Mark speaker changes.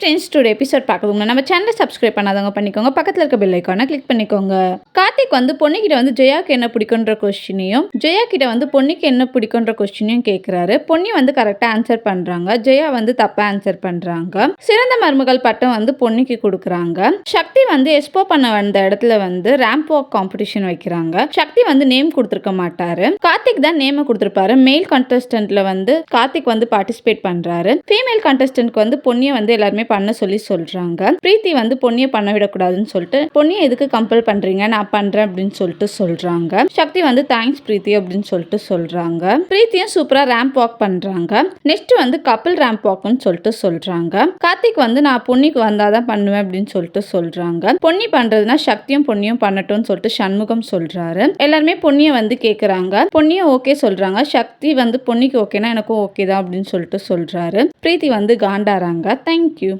Speaker 1: Friends today episode பார்க்குறவங்க நம்ம சேனலை சப்ஸ்கிரைப் பண்ணாதவங்க பண்ணிக்கோங்க. பக்கத்தில் இருக்க பெல் ஐக்கானை கிளிக் பண்ணிக்கோங்க. கார்த்திக் வந்து பொண்ணுக்கிட்ட வந்து ஜெயாக்கு என்ன பிடிக்குன்ற கொஸ்டினையும் ஜெயா கிட்ட வந்து பொண்ணுக்கு என்ன பிடிக்குன்ற கொஸ்டினையும் கேட்குறாரு பொண்ணி வந்து கரெக்டாக ஆன்சர் பண்ணுறாங்க ஜெயா வந்து தப்பாக ஆன்சர் பண்ணுறாங்க சிறந்த மருமகள் பட்டம் வந்து பொண்ணுக்கு கொடுக்குறாங்க. சக்தி வந்து எக்ஸ்போ பண்ண வந்த இடத்துல வந்து ரேம்ப் வாக் காம்படிஷன் வைக்கிறாங்க. சக்தி வந்து நேம் கொடுத்துருக்க மாட்டாரு. கார்த்திக் தான் நேமை கொடுத்துருப்பாரு. மெயில் கண்டஸ்டன்ட்ல வந்து கார்த்திக் வந்து பார்ட்டிசிபேட் பண்றாரு. ஃபீமேல் கண்டஸ்டன்ட்க்கு வந்து பொண்ணியை வந்து எல்லாருமே பண்ண சொல்லி சொல்றாங்க. பிரீத்தி வந்து பொன்னியை பண்ண விடக்கூடாதுன்னு சொல்லிட்டு பொன்னியை எதுக்கு கம்பல் பண்றீங்க? நான் பண்றேன் அப்படின்னு சொல்லிட்டு சொல்றாங்க. சக்தி வந்து தேங்க்ஸ் பிரீத்தி அப்படின்னு சொல்லிட்டு சொல்றாங்க. பிரீத்தியும் சூப்பரா ரேம்ப் வாக் பண்றாங்க. நெக்ஸ்ட் வந்து கப்பல் ரேம்ப் வாக்னு சொல்லிட்டு சொல்றாங்க. கார்த்திக் வந்து நான் பொன்னிக்கு வந்தாதான் பண்ணுவேன் அப்படின்னு சொல்லிட்டு சொல்றாங்க. பொன்னி பண்றதுனா சக்தியும் பொன்னியும் பண்ணட்டும்னு சொல்லிட்டு சண்முகம் சொல்றாரு. எல்லாருமே பொன்னியை வந்து கேக்குறாங்க. பொன்னியும் ஓகே சொல்றாங்க. சக்தி வந்து பொன்னிக்கு ஓகேனா எனக்கும் ஓகே தான் அப்படின்னு சொல்லிட்டு சொல்றாரு. பிரீத்தி வந்து காண்டாறாங்க. தேங்க்யூ